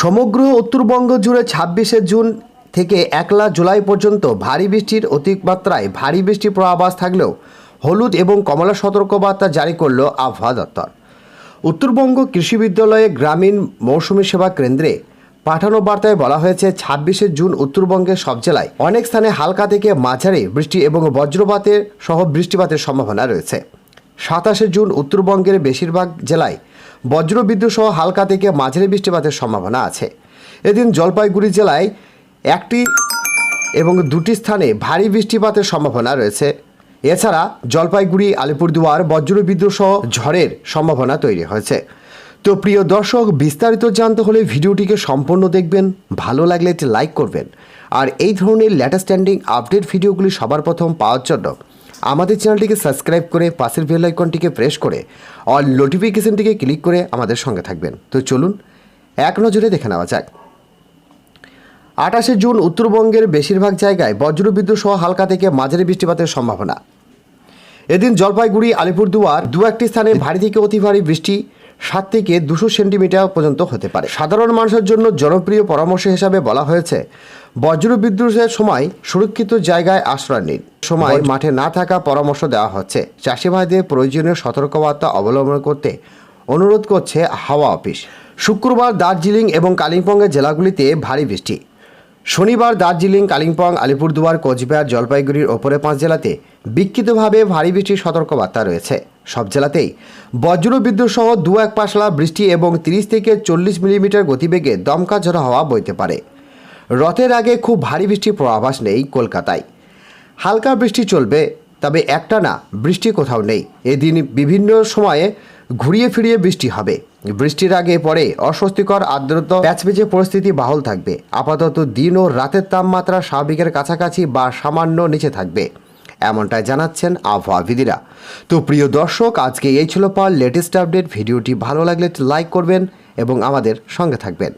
সমগ্র উত্তরবঙ্গ জুড়ে ছাব্বিশে জুন থেকে একলা জুলাই পর্যন্ত ভারী বৃষ্টির অতিমাত্রায় ভারী বৃষ্টির পূর্বাভাস থাকলেও হলুদ এবং কমলা সতর্কবার্তা জারি করল আবহাওয়া দপ্তর। উত্তরবঙ্গ কৃষি বিদ্যালয়ে গ্রামীণ মৌসুমী সেবা কেন্দ্রে পাঠানো বার্তায় বলা হয়েছে, ছাব্বিশে জুন উত্তরবঙ্গের সব জেলায় অনেক স্থানে হালকা থেকে মাঝারি বৃষ্টি এবং বজ্রপাতের সহ বৃষ্টিপাতের সম্ভাবনা রয়েছে। সাতাশে জুন উত্তরবঙ্গের বেশিরভাগ জেলায় বজ্রবিদ্যুৎ সহ হালকা থেকে মাঝারি বৃষ্টিপাতের সম্ভাবনা আছে। এদিন জলপাইগুড়ি জেলায় একটি এবং দুটি স্থানে ভারী বৃষ্টিপাতের সম্ভাবনা রয়েছে। এছাড়া জলপাইগুড়ি, আলিপুরদুয়ার বজ্রবিদ্যুৎ সহ ঝড়ের সম্ভাবনা তৈরি হয়েছে। তো প্রিয় দর্শক, বিস্তারিত জানতে হলে ভিডিওটিকে সম্পূর্ণ দেখবেন, ভালো লাগলে একটি লাইক করবেন। আর এই ধরনের লেটেস্ট স্ট্যান্ডিং আপডেট ভিডিওগুলি সবার প্রথম পাওয়ার জন্য আমাদের চ্যানেলটিকে সাবস্ক্রাইব করে পাশের বেল আইকনটিকে প্রেস করে অল নোটিফিকেশনটিকে ক্লিক করে আমাদের সঙ্গে থাকবেন। তো চলুন, এক নজরে দেখে নেওয়া যাক। আঠাশে জুন উত্তরবঙ্গের বেশিরভাগ জায়গায় বজ্রবিদ্যুৎ সহ হালকা থেকে মাঝারি বৃষ্টিপাতের সম্ভাবনা। এদিন জলপাইগুড়ি, আলিপুরদুয়ার দু একটি স্থানে ভারী থেকে অতি ভারী বৃষ্টি, সাত থেকে দুশো সেন্টিমিটার পর্যন্ত হতে পারে। সাধারণ মানুষের জন্য জনপ্রিয় পরামর্শ হিসাবে বলা হয়েছে বজ্রবিদ্যুতের সময় সুরক্ষিত জায়গায় আশ্রয় নিন। সময় মাঠে না থাকা পরামর্শ দেওয়া হচ্ছে। চাষি ভাইদের প্রয়োজনীয় সতর্কবার্তা অবলম্বন করতে অনুরোধ করছে হাওয়া অফিস। শুক্রবার দার্জিলিং এবং কালিম্পংয়ের জেলাগুলিতে ভারী বৃষ্টি। শনিবার দার্জিলিং কালিম্পং আলিপুরদুয়ার কোচবিহার জলপাইগুড়ির ওপরে পাঁচ জেলাতে বিক্ষিতভাবে ভারী বৃষ্টির সতর্কবার্তা রয়েছে। সব জেলাতেই বজ্রবিদ্যুৎ সহ দু এক পাশলা বৃষ্টি এবং তিরিশ থেকে চল্লিশ মিলিমিটার গতিবেগে দমকা ঝড়ো হাওয়া বইতে পারে। রথের আগে খুব ভারী বৃষ্টির পূর্বাভাস নেই কলকাতায়। হালকা বৃষ্টি চলবে, তবে একটানা বৃষ্টি কোথাও নেই। এদিন বিভিন্ন সময়ে ঘুরিয়ে ফিরিয়ে বৃষ্টি হবে। বৃষ্টির আগে পরে অস্বস্তিকর, আর্দ্রতা, প্যাচপেচে পরিস্থিতি বাহুল থাকবে। আপাতত দিন ও রাতের তাপমাত্রা স্বাভাবিকের কাছাকাছি বা সামান্য নিচে থাকবে, এমনটাই জানাচ্ছেন আবহাওয়াবিদিরা তো প্রিয় দর্শক, আজকে এই ছিল পাওয়ার লেটেস্ট আপডেট। ভিডিওটি ভালো লাগলে লাইক করবেন এবং আমাদের সঙ্গে থাকবেন।